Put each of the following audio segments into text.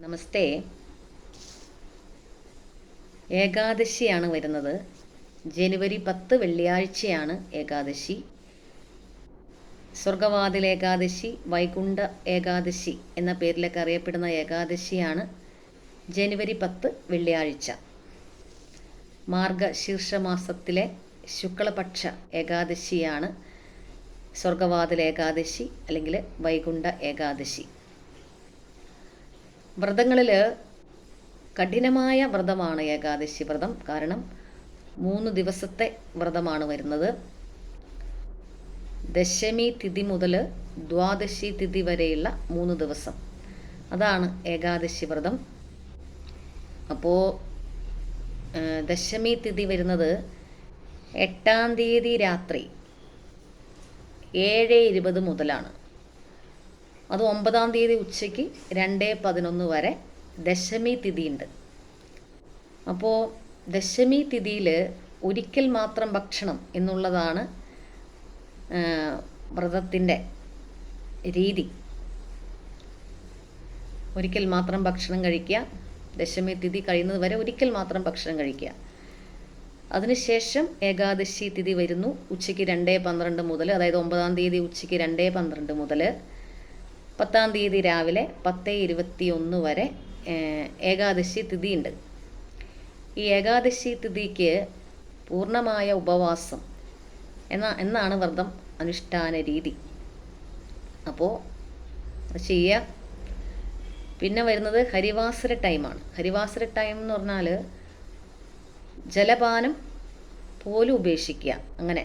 നമസ്തേ. ഏകാദശിയാണ് വരുന്നത്. ജനുവരി പത്ത് വെള്ളിയാഴ്ചയാണ് ഏകാദശി. സ്വർഗവാതിൽ ഏകാദശി വൈകുണ്ഠ ഏകാദശി എന്ന പേരിലൊക്കെ അറിയപ്പെടുന്ന ഏകാദശിയാണ് ജനുവരി പത്ത് വെള്ളിയാഴ്ച. മാർഗശീർഷമാസത്തിലെ ശുക്ലപക്ഷ ഏകാദശിയാണ് സ്വർഗവാതിൽ ഏകാദശി അല്ലെങ്കിൽ വൈകുണ്ഠ ഏകാദശി. വ്രതങ്ങളിൽ കഠിനമായ വ്രതമാണ് ഏകാദശി വ്രതം. കാരണം മൂന്ന് ദിവസത്തെ വ്രതമാണ് വരുന്നത്. ദശമി തിഥി മുതൽ ദ്വാദശി തിഥി വരെയുള്ള മൂന്ന് ദിവസം. അതാണ് ഏകാദശി വ്രതം. അപ്പോൾ ദശമി തിഥി വരുന്നത് എട്ടാം തീയതി രാത്രി ഏഴ് ഇരുപത് മുതലാണ്. അത് ഒമ്പതാം തീയതി ഉച്ചയ്ക്ക് രണ്ട് പതിനൊന്ന് വരെ ദശമി തിഥിയുണ്ട്. അപ്പോൾ ദശമി തിഥിയിൽ ഒരിക്കൽ മാത്രം ഭക്ഷണം എന്നുള്ളതാണ് വ്രതത്തിന്റെ രീതി. ഒരിക്കൽ മാത്രം ഭക്ഷണം കഴിക്കുക ദശമി തിഥി കഴിയുന്നത് വരെ ഒരിക്കൽ മാത്രം ഭക്ഷണം കഴിക്കുക. അതിനുശേഷം ഏകാദശി തിഥി വരുന്നു ഉച്ചയ്ക്ക് രണ്ടേ പന്ത്രണ്ട് മുതൽ അതായത് ഒമ്പതാം തീയതി ഉച്ചയ്ക്ക് രണ്ടേ പന്ത്രണ്ട് മുതൽ പത്താം തീയതി രാവിലെ പത്ത് ഇരുപത്തി ഒന്ന് വരെ ഏകാദശി തിഥിയുണ്ട്. ഈ ഏകാദശി തിഥിക്ക് പൂർണമായ ഉപവാസം എന്ന എന്നാണ് വ്രതം അനുഷ്ഠാന രീതി. അപ്പോൾ ചെയ്യുക പിന്നെ വരുന്നത് ഹരിവാസര ടൈമാണ്. ഹരിവാസര ടൈം എന്ന് പറഞ്ഞാൽ ജലപാനം പോലും ഉപേക്ഷിക്കുക അങ്ങനെ.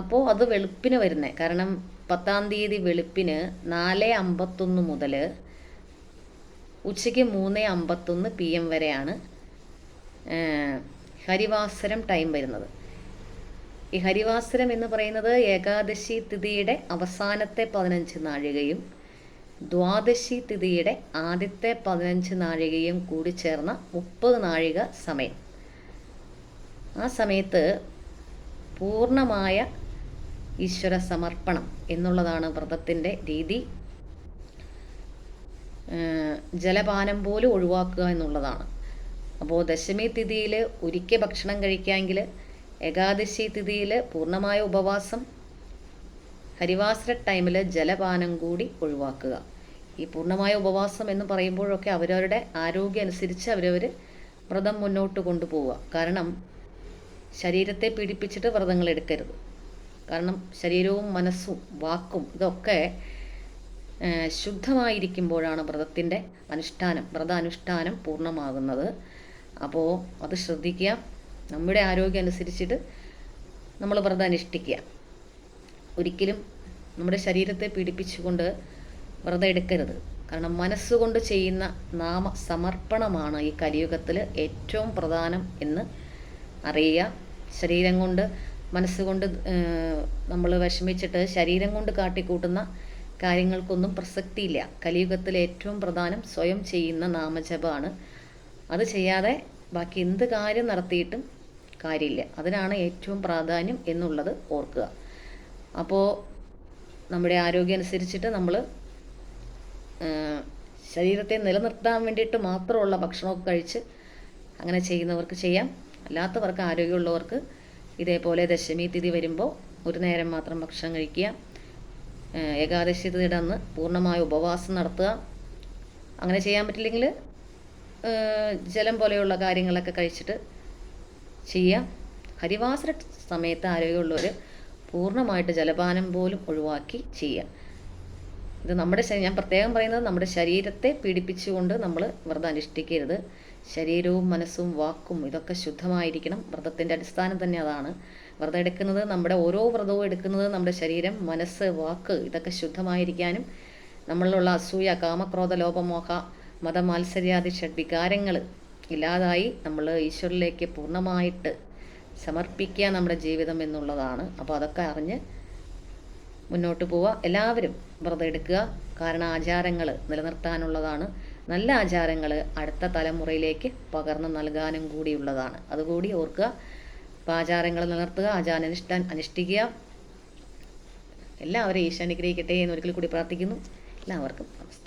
അപ്പോൾ അത് വെളുപ്പിന് വരുന്നത് കാരണം പത്താം തീയതി വെളുപ്പിന് നാല് അമ്പത്തൊന്ന് മുതൽ ഉച്ചയ്ക്ക് മൂന്ന് അമ്പത്തൊന്ന് പി എം വരെയാണ് ഹരിവാസരം ടൈം വരുന്നത്. ഈ ഹരിവാസരം എന്ന് പറയുന്നത് ഏകാദശി തിഥിയുടെ അവസാനത്തെ പതിനഞ്ച് നാഴികയും ദ്വാദശി തിഥിയുടെ ആദ്യത്തെ പതിനഞ്ച് നാഴികയും കൂടി ചേർന്ന മുപ്പത് നാഴിക സമയം. ആ സമയത്ത് പൂർണമായ ഈശ്വര സമർപ്പണം എന്നുള്ളതാണ് വ്രതത്തിന്റെ രീതി. ജലപാനം പോലും ഒഴിവാക്കുക എന്നുള്ളതാണ്. അപ്പോൾ ദശമി തിഥിയിൽ ഒരിക്കൽ ഭക്ഷണം കഴിക്കാമെങ്കിൽ ഏകാദശി തിഥിയിൽ പൂർണമായ ഉപവാസം ഹരിവാസര ടൈമിൽ ജലപാനം കൂടി ഒഴിവാക്കുക. ഈ പൂർണമായ ഉപവാസം എന്ന് പറയുമ്പോഴൊക്കെ അവരവരുടെ ആരോഗ്യം അനുസരിച്ച് അവരവർ വ്രതം മുന്നോട്ട് കൊണ്ടുപോവുക. കാരണം ശരീരത്തെ പീഡിപ്പിച്ചിട്ട് വ്രതങ്ങൾ എടുക്കരുത്. കാരണം ശരീരവും മനസ്സും വാക്കും ഇതൊക്കെ ശുദ്ധമായിരിക്കുമ്പോഴാണ് വ്രതത്തിന്റെ അനുഷ്ഠാനം വ്രതാനുഷ്ഠാനം പൂർണമാകുന്നത്. അപ്പോൾ അത് ശ്രദ്ധിക്കുക. നമ്മുടെ ആരോഗ്യം അനുസരിച്ചിട്ട് നമ്മൾ വ്രതം അനുഷ്ഠിക്കുക. ഒരിക്കലും നമ്മുടെ ശരീരത്തെ പീഡിപ്പിച്ചുകൊണ്ട് വ്രതം എടുക്കരുത്. കാരണം മനസ്സുകൊണ്ട് ചെയ്യുന്ന നാമ സമർപ്പണമാണ് ഈ കലിയുഗത്തിൽ ഏറ്റവും പ്രധാനം എന്ന് അറിയുക. ശരീരം കൊണ്ട് മനസ്സുകൊണ്ട് നമ്മൾ വിഷമിച്ചിട്ട് ശരീരം കൊണ്ട് കാട്ടിക്കൂട്ടുന്ന കാര്യങ്ങൾക്കൊന്നും പ്രസക്തിയില്ല. കലിയുഗത്തിൽ ഏറ്റവും പ്രധാനം സ്വയം ചെയ്യുന്ന നാമജപമാണ്. അത് ചെയ്യാതെ ബാക്കി എന്ത് കാര്യം നടത്തിയിട്ടും കാര്യമില്ല. അതിനാണ് ഏറ്റവും പ്രാധാന്യം എന്നുള്ളത് ഓർക്കുക. അപ്പോൾ നമ്മുടെ ആരോഗ്യം അനുസരിച്ചിട്ട് നമ്മൾ ശരീരത്തെ നിലനിർത്താൻ വേണ്ടിയിട്ട് മാത്രമുള്ള ഭക്ഷണമൊക്കെ കഴിച്ച് അങ്ങനെ ചെയ്യുന്നവർക്ക് ചെയ്യാം. അല്ലാത്തവർക്ക് ആരോഗ്യമുള്ളവർക്ക് ഇതേപോലെ ദശമി തിഥി വരുമ്പോൾ ഒരു നേരം മാത്രം ഭക്ഷണം കഴിക്കുക. ഏകാദശി തിഥിയുടെ അന്ന് പൂർണമായ ഉപവാസം നടത്തുക. അങ്ങനെ ചെയ്യാൻ പറ്റില്ലെങ്കിൽ ജലം പോലെയുള്ള കാര്യങ്ങളൊക്കെ കഴിച്ചിട്ട് ചെയ്യാം. ഹരിവാസര സമയത്ത് ആരോഗ്യമുള്ളവർ പൂർണമായിട്ട് ജലപാനം പോലും ഒഴിവാക്കി ചെയ്യുക. ഇത് നമ്മുടെ ഞാൻ പ്രത്യേകം പറയുന്നത് നമ്മുടെ ശരീരത്തെ പീഡിപ്പിച്ചുകൊണ്ട് നമ്മൾ വ്രതം അനുഷ്ഠിക്കരുത്. ശരീരവും മനസ്സും വാക്കും ഇതൊക്കെ ശുദ്ധമായിരിക്കണം. വ്രതത്തിന്റെ അടിസ്ഥാനം തന്നെ അതാണ്. വ്രതം എടുക്കുന്നത് നമ്മുടെ ഓരോ വ്രതവും എടുക്കുന്നത് നമ്മുടെ ശരീരം മനസ്സ് വാക്ക് ഇതൊക്കെ ശുദ്ധമായിരിക്കാനും നമ്മളിലുള്ള അസൂയ കാമക്രോധ ലോപമോഹ മതമാത്സര്യാദി ഷഡ്വികാരങ്ങൾ ഇല്ലാതായി നമ്മൾ ഈശ്വരിലേക്ക് പൂർണമായിട്ട് സമർപ്പിക്കുക നമ്മുടെ ജീവിതം എന്നുള്ളതാണ്. അപ്പോൾ അതൊക്കെ അറിഞ്ഞ് മുന്നോട്ട് പോവുക എല്ലാവരും വ്രതം എടുക്കുക. കാരണം ആചാരങ്ങൾ നിലനിർത്താനുള്ളതാണ്. നല്ല ആചാരങ്ങൾ അടുത്ത തലമുറയിലേക്ക് പകർന്നു നൽകാനും കൂടിയുള്ളതാണ് അതുകൂടി ഓർക്കുക. അപ്പോൾ ആചാരങ്ങൾ നിലനിർത്തുക ആചാരാനുഷ്ഠാൻ അനുഷ്ഠിക്കുക. എല്ലാവരെയും ഈശോ അനുഗ്രഹിക്കട്ടെ എന്ന് ഒരിക്കൽ കൂടി പ്രാർത്ഥിക്കുന്നു. എല്ലാവർക്കും നമസ്കാരം.